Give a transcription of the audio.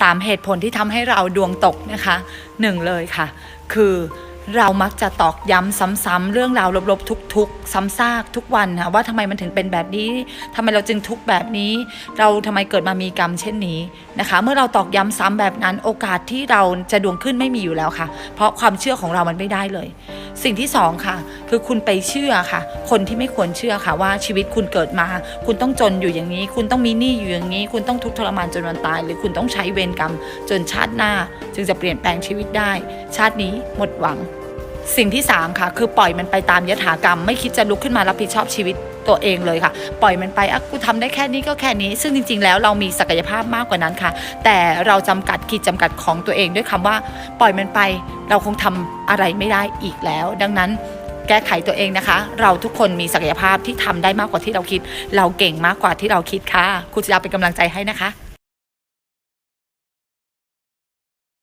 สามเหตุผลที่ทำให้เราดวงตกนะคะหนึ่งเลยค่ะ คือเรามักจะตอกย้ำซ้ำๆเรื่องราวลบๆ ทุกๆ ซ้ำซากทุกวันค่ะว่าทำไมมันถึงเป็นแบบนี้ทำไมเราจึงทุกแบบนี้ เราทำไมเกิดมามีกรรมเช่นนี้นะคะ เมื่อเราตอกย้ำซ้ำแบบนั้นโอกาสที่เราจะดวงขึ้นไม่มีอยู่แล้วค่ะ เพราะความเชื่อของเรามันไม่ได้เลย สิ่งที่สองค่ะ คือคุณไปเชื่อค่ะ คนที่ไม่ควรเชื่อค่ะว่าชีวิตคุณเกิดมา คุณต้องจนอยู่อย่างนี้ คุณต้องมีหนี้อยู่อย่างนี้ คุณต้องทุกข์ทรมานจนวันตาย หรือคุณต้องใช้เวรกรรม จนชาติหน้า จึงจะเปลี่ยนแปลงชีวิตได้ ชาตินี้หมดหวัง สิ่งที่ 3 ค่ะ คือปล่อยมันไปตามยถากรรม ไม่คิดจะลุกขึ้นมารับผิดชอบชีวิตตัวเองเลยค่ะ ปล่อยมันไปอะกูทำได้แค่นี้ก็แค่นี้ ซึ่งจริง ๆ แล้วเรามีศักยภาพมากกว่านั้นค่ะ แต่เราจำกัดขีดจำกัดของตัวเองด้วยคำว่า ปล่อยมันไป เราคงทำอะไรไม่ได้อีกแล้ว ดังนั้นแก้ไขตัวเองนะคะ เราทุกคนมีศักยภาพที่ทำได้มากกว่าที่เราคิด เราเก่งมากกว่าที่เราคิดค่ะครูจะเป็นกำลังใจให้นะคะ